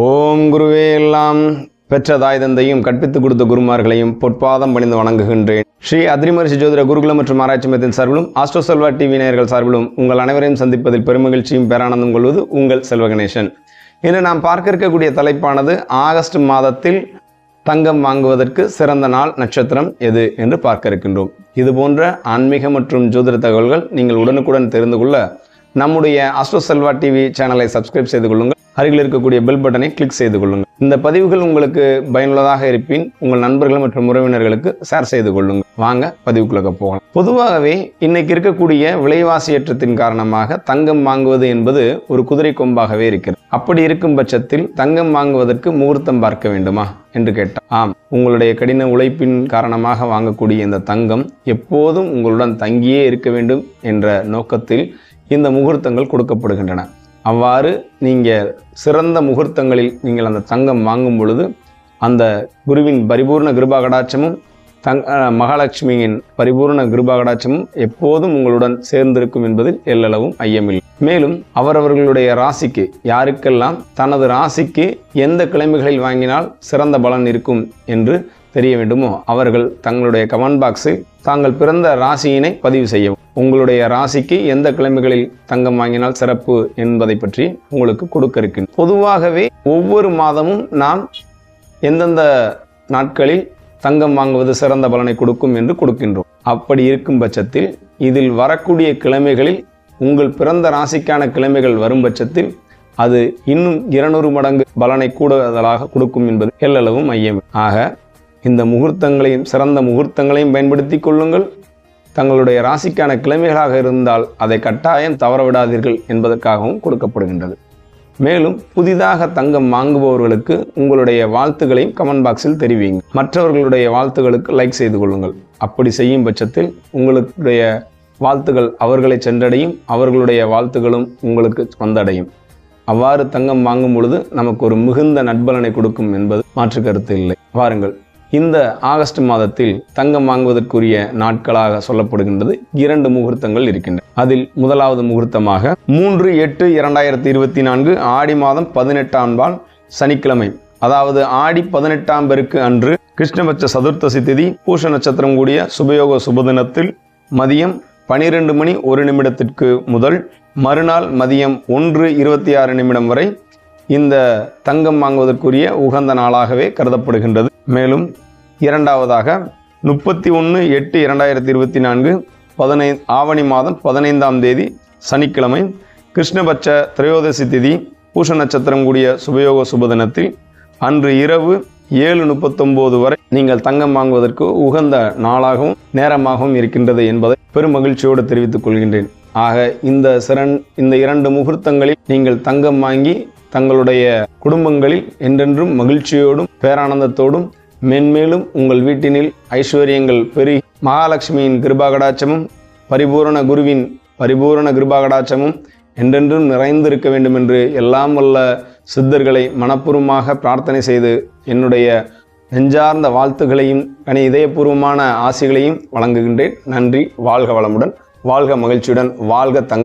ஓம் குருவே எல்லாம் பெற்ற தாய் தந்தையும் கற்பித்து கொடுத்த குருமார்களையும் பொற்பாதம் பணிந்து வணங்குகின்றேன். ஸ்ரீ அதிரிமரிசி ஜோதிட குருகுலம் மற்றும் ஆராய்ச்சி மையத்தின் சார்பிலும் ஆஸ்ட்ரோ செல்வா டிவி நேயர்கள் சார்பிலும் உங்கள் அனைவரையும் சந்திப்பதில் பெருமகிழ்ச்சியும் பேரானந்தம் கொள்வது உங்கள் செல்வ கணேசன். இன்று நாம் பார்க்க இருக்கக்கூடிய தலைப்பானது ஆகஸ்ட் மாதத்தில் தங்கம் வாங்குவதற்கு சிறந்த நாள் நட்சத்திரம் எது என்று பார்க்க இருக்கின்றோம் இது போன்ற ஆன்மீக மற்றும் ஜோதிட தகவல்கள் நீங்கள் உடனுக்குடன் தெரிந்து கொள்ள நம்முடைய அஸ்ட்ரோ செல்வா டிவி சேனலை சப்ஸ்கிரைப் செய்து கொள்ளுங்கள். அருகில் இருக்கக்கூடிய பெல் பட்டனை கிளிக் செய்து கொள்ளுங்கள். இந்த பதிவுகள் உங்களுக்கு பயனுள்ளதாக இருப்பின் உங்கள் நண்பர்கள் மற்றும் உறவினர்களுக்கு ஷேர் செய்து கொள்ளுங்கள். வாங்க பதிவுக்குள்ள போகலாம். பொதுவாகவே இன்னைக்கு இருக்கக்கூடிய விலைவாசி ஏற்றத்தின் காரணமாக தங்கம் வாங்குவது என்பது ஒரு குதிரை கொம்பாகவே இருக்கிறது. அப்படி இருக்கும் பட்சத்தில் தங்கம் வாங்குவதற்கு முகூர்த்தம் பார்க்க வேண்டுமா என்று கேட்டார் ஆம். உங்களுடைய கடின உழைப்பின் காரணமாக வாங்கக்கூடிய இந்த தங்கம் எப்போதும் உங்களுடன் தங்கியே இருக்க வேண்டும் என்ற நோக்கத்தில் இந்த முகூர்த்தங்கள் கொடுக்கப்படுகின்றன. அவ்வாறு நீங்கள் சிறந்த முகூர்த்தங்களில் நீங்கள் அந்த தங்கம் வாங்கும் பொழுது அந்த குருவின் பரிபூர்ண கிருபா கடாட்சமும் தங் அஹ் மகாலட்சுமியின் பரிபூர்ண கிருபாகடாட்சமும் எப்போதும் உங்களுடன் சேர்ந்திருக்கும் என்பதில் எல்லளவும் ஐயமில்லை. மேலும் அவரவர்களுடைய ராசிக்கு யாருக்கெல்லாம் தனது ராசிக்கு எந்த கிழமைகளில் வாங்கினால் சிறந்த பலன் இருக்கும் என்று தெரிய வேண்டுமோ அவர்கள் தங்களுடைய கமெண்ட் பாக்ஸில் தாங்கள் பிறந்த ராசியினை பதிவு செய்யவும். உங்களுடைய ராசிக்கு எந்த கிழமைகளில் தங்கம் வாங்கினால் சிறப்பு என்பதை பற்றி உங்களுக்கு கொடுக்க இருக்கின்றேன். பொதுவாகவே ஒவ்வொரு மாதமும் நாம் எந்தெந்த நாட்களில் தங்கம் வாங்குவது சிறந்த பலனை கொடுக்கும் என்று கொடுக்கின்றோம். அப்படி இருக்கும் பட்சத்தில் இதில் வரக்கூடிய கிழமைகளில் உங்கள் பிறந்த ராசிக்கான கிழமைகள் வரும் பட்சத்தில் அது இன்னும் இருநூறு மடங்கு பலனை கூடுதலாக கொடுக்கும் என்பது எல்லளவும் ஐயம். ஆக இந்த முகூர்த்தங்களையும் சிறந்த முகூர்த்தங்களையும் பயன்படுத்தி கொள்ளுங்கள். தங்களுடைய ராசிக்கான கிழமைகளாக இருந்தால் அதை கட்டாயம் தவறவிடாதீர்கள் என்பதற்காகவும் கொடுக்கப்படுகின்றது. மேலும் புதிதாக தங்கம் வாங்குபவர்களுக்கு உங்களுடைய வாழ்த்துக்களையும் கமெண்ட் பாக்ஸில் தெரிவிங்க. மற்றவர்களுடைய வாழ்த்துகளுக்கு லைக் செய்து கொள்ளுங்கள். அப்படி செய்யும் பட்சத்தில் உங்களுடைய வாழ்த்துகள் அவர்களை சென்றடையும் அவர்களுடைய வாழ்த்துகளும் உங்களுக்கு வந்தடையும். அவ்வாறு தங்கம் வாங்கும் பொழுது நமக்கு ஒரு மிகுந்த நட்பலனை கொடுக்கும் என்பது மாற்று கருத்து இல்லை. வாருங்கள். இந்த ஆகஸ்ட் மாதத்தில் தங்கம் வாங்குவதற்குரிய நாட்களாக சொல்லப்படுகின்றது. இரண்டு முகூர்த்தங்கள் இருக்கின்றன. அதில் முதலாவது முகூர்த்தமாக மூன்று எட்டு இரண்டாயிரத்தி இருபத்தி நான்கு ஆடி மாதம் பதினெட்டாம் நாள் சனிக்கிழமை அதாவது ஆடி பதினெட்டாம் பெருக்கு அன்று கிருஷ்ணபட்ச சதுர்த்தசி திதி பூஷ நட்சத்திரம் கூடிய சுபயோக சுபதினத்தில் மதியம் பனிரெண்டு மணி ஒரு நிமிடத்திற்கு முதல் மறுநாள் மதியம் ஒன்று இருபத்தி ஆறு நிமிடம் வரை இந்த தங்கம் வாங்குவதற்குரிய உகந்த நாளாகவே கருதப்படுகின்றது. மேலும் இரண்டாவதாக முப்பத்தி ஒன்று எட்டு இரண்டாயிரத்தி இருபத்தி நான்கு பதினை ஆவணி மாதம் பதினைந்தாம் தேதி சனிக்கிழமை கிருஷ்ணபட்ச திரையோதசி திதி பூஷ நட்சத்திரம் கூடிய சுபயோக சுபதினத்தில் அன்று இரவு ஏழு முப்பத்தொம்போது வரை நீங்கள் தங்கம் வாங்குவதற்கு உகந்த நாளாகவும் நேரமாகவும் இருக்கின்றது என்பதை பெரும் மகிழ்ச்சியோடு தெரிவித்துக் கொள்கின்றேன். ஆக இந்த சிறன் இந்த இரண்டு முகூர்த்தங்களில் நீங்கள் தங்கம் வாங்கி தங்களுடைய குடும்பங்களில் என்றென்றும் மகிழ்ச்சியோடும் பேரானந்தத்தோடும் மென்மேலும் உங்கள் வீட்டினில் ஐஸ்வர்யங்கள் பெருகி மகாலட்சுமியின் கிருபாகடாட்சமும் பரிபூரண குருவின் பரிபூரண கிருபாகடாட்சமும் என்றென்றும் நிறைந்திருக்க வேண்டும் என்று எல்லாம் வல்ல சித்தர்களை மனப்பூர்வமாக பிரார்த்தனை செய்து என்னுடைய நெஞ்சார்ந்த வாழ்த்துகளையும் கனி இதயபூர்வமான ஆசைகளையும் வழங்குகின்றேன். நன்றி. வாழ்க வளமுடன். வாழ்க மகிழ்ச்சியுடன். வாழ்க தங்க